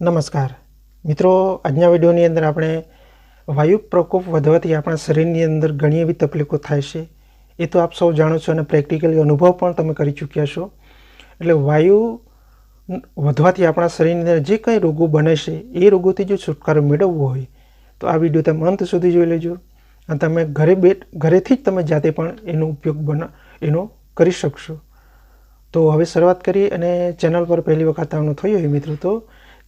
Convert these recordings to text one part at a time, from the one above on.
નમસ્કાર. મિત્રો, આજના વિડીયોની અંદર આપણે વાયુ પ્રકોપ વધવાથી આપણા શરીરની અંદર ઘણી એવી તકલીફો થાય છે. એ તો આપ સૌ જાણો છો અને પ્રેક્ટિકલી અનુભવ પણ તમે કરી ચૂક્યા છો. એટલે વાયુ વધવાથી આપણા શરીરની અંદર જે કંઈ રોગો બને છે, એ રોગોથી જો છુટકારો મેળવવો હોય, તો આ વીડિયો તમે અંત સુધી જોઈ લેજો. અને તમે ઘરે બેઠ ઘરેથી જ તમે જાતે પણ એનો ઉપયોગ બના, એનો કરી શકશો. તો હવે શરૂઆત કરીએ અને ચેનલ પર પહેલી વખત આવનું થયું હોય મિત્રો, તો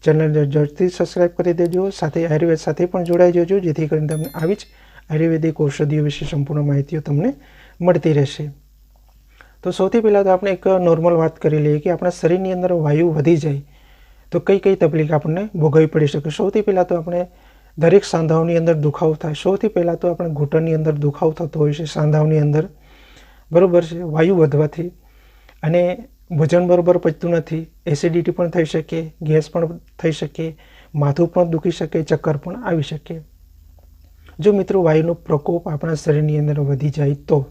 ચેનલને ઝડપથી સબસ્ક્રાઈબ કરી દેજો. સાથે આયુર્વેદ સાથે પણ જોડાઈ જજો, જેથી કરીને તમને આવી જ આયુર્વેદિક ઔષધિઓ વિશે સંપૂર્ણ માહિતીઓ તમને મળતી રહેશે. તો સૌથી પહેલાં તો આપણે એક નોર્મલ વાત કરી લઈએ કે આપણા શરીરની અંદર વાયુ વધી જાય તો કઈ કઈ તકલીફ આપણને ભોગવવી પડી શકે? સૌથી પહેલાં તો આપણે દરેક સાંધાઓની અંદર દુખાવો થાય. સૌથી પહેલાં તો આપણે ઘૂંટણની અંદર દુખાવો થતો હોય છે સાંધાઓની અંદર. બરાબર છે? વાયુ વધવાથી. અને વજન બરોબર પચતું નથી એસિડિટી પણ થઈ શકે, ગેસ પણ થઈ શકે, માથું પણ દુખી શકે, ચક્કર પણ આવી શકે. જો મિત્રો વાયુનો પ્રકોપ આપણા શરીરની અંદર વધી જાય તો?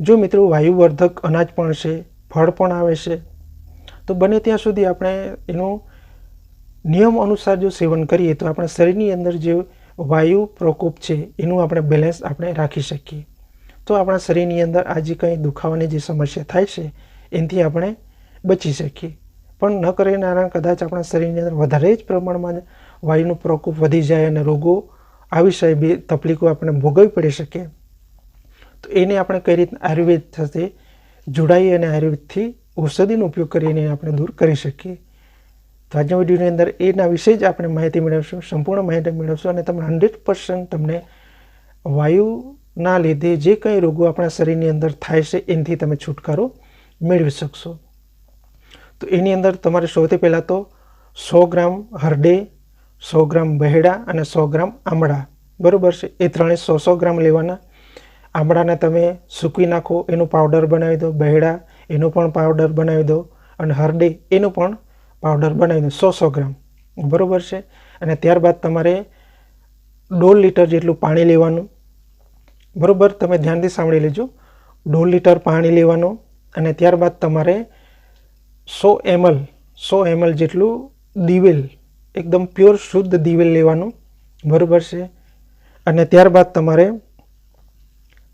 જો મિત્રો વાયુવર્ધક અનાજ પણ છે ફળ પણ આવે છે, તો બને ત્યાં સુધી આપણે એનું નિયમ અનુસાર જો સેવન કરીએ તો આપણા શરીરની અંદર જે વાયુ પ્રકોપ છે, એનું આપણે બેલેન્સ આપણે રાખી શકીએ. તો આપણા શરીરની અંદર આ જે કંઈ દુખાવાની જે સમસ્યા થાય છે એનાથી આપણે બચી શકીએ. પણ ન કરનારા કદાચ આપણા શરીરની અંદર વધારે જ પ્રમાણમાં વાયુનો પ્રકોપ વધી જાય અને રોગો આવી બે તકલીફો આપણે ભોગવવી પડી શકે તો એને આપણે કઈ રીતના આયુર્વેદ સાથે જોડાઈ અને આયુર્વેદથી ઔષધિનો ઉપયોગ કરીને આપણે દૂર કરી શકીએ. તો આજના વિડીયોની અંદર એના વિશે જ આપણે માહિતી મેળવશું, સંપૂર્ણ માહિતી મેળવશું અને તમને હંડ્રેડ પર્સન્ટ તમને વાયુના લીધે જે કંઈ રોગો આપણા શરીરની અંદર થાય છે એનાથી તમે છુટકારો મેળવી શકશો. તો એની અંદર તમારે સૌથી પહેલાં તો સો ગ્રામ હરડે, સો ગ્રામ બહેડા અને સો ગ્રામ આમળા. બરાબર છે? એ ત્રણે સો સો ગ્રામ લેવાના. આમળાને તમે સૂકવી નાખો, એનું પાવડર બનાવી દો, બહેડા એનો પણ પાવડર બનાવી દો અને હરડે એનું પણ પાવડર બનાવી દો, સો સો ગ્રામ. બરાબર છે? અને ત્યારબાદ તમારે દોઢ લીટર જેટલું પાણી લેવાનું. બરાબર? તમે ધ્યાનથી સાંભળી લેજો. દોઢ લીટર પાણી લેવાનું. અને ત્યારબાદ તમારે સો એમએલ સો એમએલ જેટલું દિવેલ, એકદમ પ્યોર શુદ્ધ દિવેલ લેવાનું બરાબર છે. અને ત્યારબાદ તમારે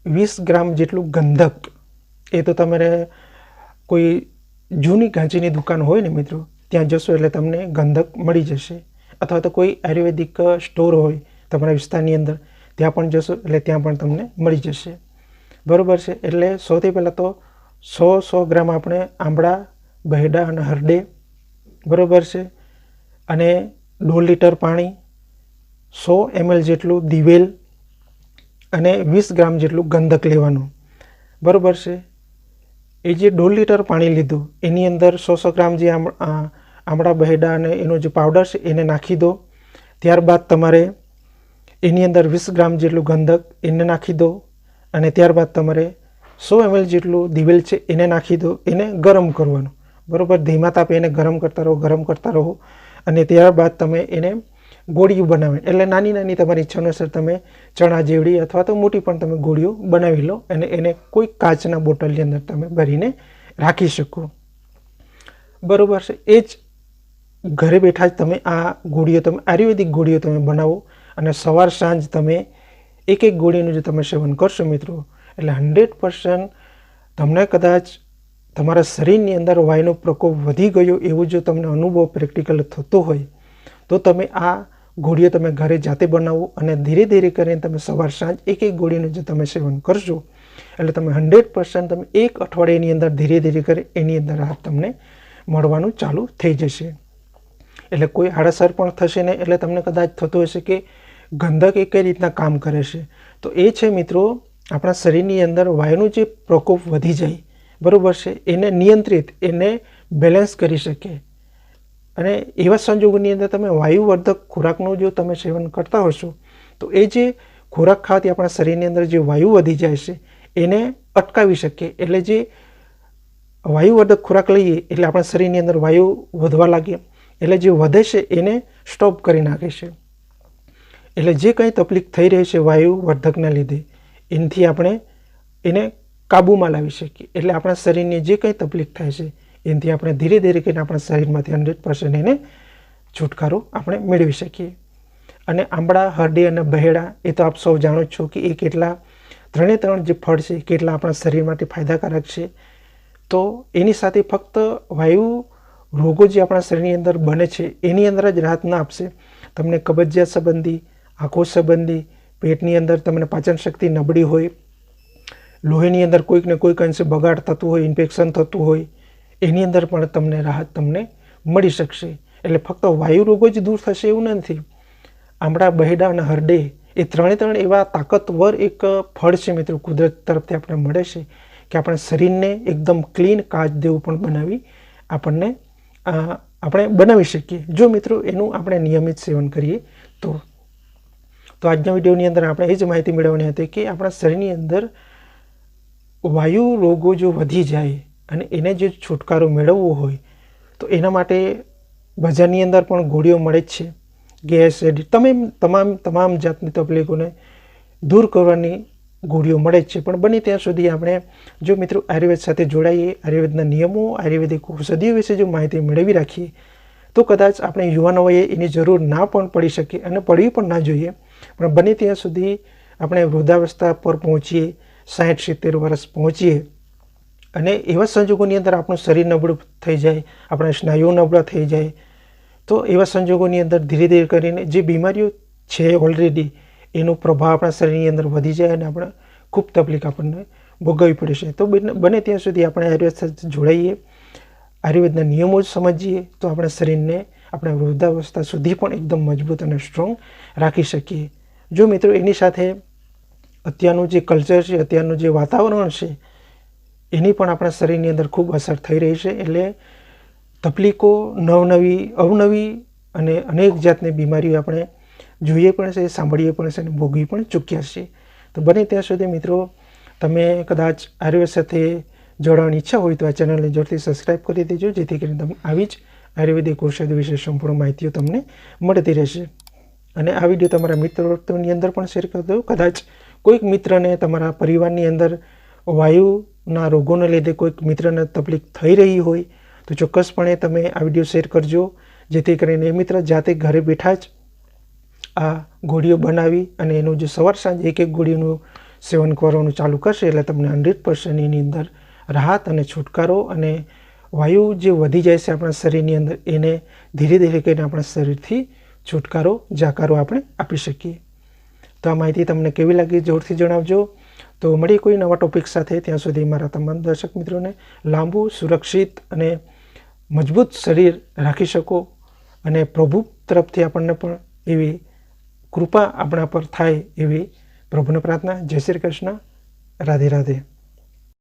વીસ ગ્રામ જેટલું ગંધક, એ તો તમારે કોઈ જૂની કાંચીની દુકાન હોય ને મિત્રો, ત્યાં જશો એટલે તમને ગંધક મળી જશે. અથવા તો કોઈ આયુર્વેદિક સ્ટોર હોય તમારા વિસ્તારની અંદર, ત્યાં પણ જશો એટલે ત્યાં પણ તમને મળી જશે. બરાબર છે? એટલે સૌથી પહેલાં તો સો સો ગ્રામ આપણે આંબળા, બહેડા અને હરડે, બરાબર છે? અને દોઢ લીટર પાણી, સો એમએલ જેટલું દિવેલ અને વીસ ગ્રામ જેટલું ગંધક લેવાનું. બરાબર છે? એ જે દોઢ લીટર પાણી લીધું, એની અંદર સો સો ગ્રામ જે આમ આમળા બહેડા અને એનો જે પાવડર છે, એને નાખી દો. ત્યારબાદ તમારે એની અંદર વીસ ગ્રામ જેટલું ગંધક એને નાખી દો અને ત્યારબાદ તમારે સો એમએલ જેટલું દિવેલ છે એને નાખી દો, એને ગરમ કરવાનું. બરાબર? ધીમા તાપે એને ગરમ કરતા રહો, ગરમ કરતા રહો અને ત્યારબાદ તમે એને ગોળીઓ બનાવે. એટલે નાની નાની તમારી ઈચ્છા અનુસાર તમે ચણા જેવડી અથવા તો મોટી પણ તમે ગોળીઓ બનાવી લો અને એને કોઈ કાચના બોટલની અંદર તમે ભરીને રાખી શકો. બરાબર છે? એ જ ઘરે બેઠા જ તમે આ ગોળીઓ તમે, આયુર્વેદિક ગોળીઓ તમે બનાવો અને સવાર સાંજ તમે એક એક ગોળીનું જે તમે સેવન કરશો મિત્રો એટલે હંડ્રેડ પર્સન્ટ તમને કદાચ તમારા શરીરની અંદર વાયુનો પ્રકોપ વધી ગયો એવું જો તમને અનુભવ પ્રેક્ટિકલ થતો હોય, તો તમે આ ગોળીઓ તમે ઘરે જાતે બનાવો અને ધીરે ધીરે કરીને તમે સવાર સાંજ એક એક ગોળીનું જો તમે સેવન કરશો, એટલે તમે હંડ્રેડ પર્સન્ટ તમે એક અઠવાડિયાની અંદર ધીરે ધીરે કરી એની અંદર આ તમને મળવાનું ચાલુ થઈ જશે. એટલે કોઈ આડઅસર પણ થશે નહીં, એટલે તમને કદાચ થતું હશે કે ગંધક એ કઈ રીતના કામ કરે છે. તો એ છે મિત્રો આપણા શરીરની અંદર વાયુનો જે પ્રકોપ વધી જાય, બરાબર છે, એને નિયંત્રિત, એને બેલેન્સ કરી શકે. અને એવા સંજોગોની અંદર તમે વાયુવર્ધક ખોરાકનું જો તમે સેવન કરતા હશો તો એ જે ખોરાક ખાવાથી આપણા શરીરની અંદર જે વાયુ વધી જાય છે, એને અટકાવી શકીએ એટલે જે વાયુવર્ધક ખોરાક લઈએ, એટલે આપણા શરીરની અંદર વાયુ વધવા લાગે. એટલે જે વધે છે, એને સ્ટોપ કરી નાખે છે. એટલે જે કંઈ તકલીફ થઈ રહી છે વાયુવર્ધકના લીધે એનાથી આપણે એને કાબૂમાં લાવી શકીએ. એટલે આપણા શરીરની જે કંઈ તકલીફ થાય છે, એનાથી આપણે ધીરે ધીરે કરીને આપણા શરીરમાંથી હંડ્રેડ પર્સન્ટ એને છુટકારો આપણે મેળવી શકીએ. અને આંબળા, હરડી અને બહેડા, એ તો આપ સૌ જાણો જ છો કે એ કેટલા ત્રણે ત્રણ જે ફળ છે કેટલા આપણા શરીર માટે ફાયદાકારક છે. તો એની સાથે ફક્ત વાયુ રોગો જે આપણા શરીરની અંદર બને છે, એની અંદર જ રાહત ના આપશે. તમને કબજિયાત સંબંધી, આંખો સંબંધી પેટની અંદર તમને પાચન શક્તિ નબળી હોય, લોહીની અંદર કોઈક ને કોઈક અંશે બગાડ થતું હોય, ઇન્ફેક્શન થતું હોય, એની અંદર પણ તમને રાહત તમને મળી શકશે. એટલે ફક્ત વાયુ રોગો જ દૂર થશે એવું નથી. આમળા, બહેડા અને હરડે એ ત્રણે ત્રણ એવા તાકતવર એક ફળ છે મિત્રો, કુદરત તરફથી આપણે મળે છે કે આપણા શરીરને એકદમ ક્લીન કાચ દેવું પણ બનાવી આપણને આપણે બનાવી શકીએ. જો મિત્રો એનું આપણે નિયમિત સેવન કરીએ તો તો આજના વિડીયોની અંદર આપણે એ જ માહિતી મેળવવાની હતી કે આપણા શરીરની અંદર વાયુ રોગો જો વધી જાય અને એને જો છુટકારો મેળવવો હોય, તો એના માટે બજારની અંદર પણ ગોળીઓ મળે જ છે. ગેસ એડિટ તમે તમામ તમામ જાતની તકલીફોને દૂર કરવાની ગોળીઓ મળે જ છે. પણ બને ત્યાં સુધી આપણે, જો મિત્રો આયુર્વેદ સાથે જોડાઈએ, આયુર્વેદના નિયમો, આયુર્વેદિક ઔષધિઓ વિશે જો માહિતી મેળવી રાખીએ, તો કદાચ આપણે યુવાન વયે એની જરૂર ના પણ પડી શકે અને પડવી પણ ના જોઈએ. પણ બને ત્યાં સુધી આપણે વૃદ્ધાવસ્થા પર પહોંચીએ સાઠ સિત્તેર વર્ષ પહોંચીએ અને એવા સંજોગોની અંદર આપણું શરીર નબળું થઈ જાય, આપણા સ્નાયુઓ નબળા થઈ જાય, તો એવા સંજોગોની અંદર ધીરે ધીરે કરીને જે બીમારીઓ છે ઓલરેડી એનો પ્રભાવ આપણા શરીરની અંદર વધી જાય અને આપણે ખૂબ તકલીફ આપણને ભોગવવી પડે છે. તો બને ત્યાં સુધી આપણે આયુર્વેદ સાથે જોડાઈએ, આયુર્વેદના નિયમો જ સમજીએ, તો આપણા શરીરને આપણે વૃદ્ધાવસ્થા સુધી પણ એકદમ મજબૂત અને સ્ટ્રોંગ રાખી શકીએ. જો મિત્રો, એની સાથે અત્યારનું જે કલ્ચર છે, અત્યારનું જે વાતાવરણ છે, એની પણ આપણા શરીરની અંદર ખૂબ અસર થઈ રહી છે. એટલે તકલીફો નવનવી, અવનવી અને અનેક જાતની બીમારીઓ આપણે જોઈએ પણ છે, સાંભળીએ પણ છે અને ભોગવી પણ ચૂક્યા છે તો બને ત્યાં સુધી મિત્રો, તમે કદાચ આયુર્વેદ સાથે જોડાવાની ઈચ્છા હોય તો આ ચેનલને જોરથી સબસ્ક્રાઈબ કરી દેજો, જેથી કરીને તમે આવી જ આયુર્વેદિક ઔષધ વિશે સંપૂર્ણ માહિતીઓ તમને મળતી રહેશે. અને આ વીડિયો તમારા મિત્ર વર્તુળની અંદર પણ શેર કરી દો કદાચ કોઈક મિત્રને તમારા પરિવારની અંદર વાયુના રોગોને લીધે કોઈક મિત્રને તકલીફ થઈ રહી હોય, તો ચોક્કસપણે તમે આ વીડિયો શેર કરજો. જેથી કરીને એ મિત્ર જાતે ઘરે બેઠા જ આ ગોળીઓ બનાવી અને એનું જે સવાર સાંજ એક એક ગોળીનું સેવન કરવાનું ચાલુ કરશે. એટલે તમને હંડ્રેડ પર્સન્ટ અંદર રાહત અને છુટકારો અને વાયુ જે વધી જાય છે આપણા શરીરની અંદર, એને ધીરે ધીરે કરીને આપણા શરીરથી છુટકારો, જાકારો આપણે આપી શકીએ. તો આ માહિતી તમને કેવી લાગી જોરથી જણાવજો. તો મળીએ કોઈ નવા ટોપિક સાથે. ત્યાં સુધી મારા તમામ દર્શક મિત્રોને લાંબુ, સુરક્ષિત અને મજબૂત શરીર રાખી શકો અને પ્રભુ તરફથી આપણને પણ એવી કૃપા આપણા પર થાય એવી પ્રભુને પ્રાર્થના. જય શ્રી કૃષ્ણ. રાધે રાધે.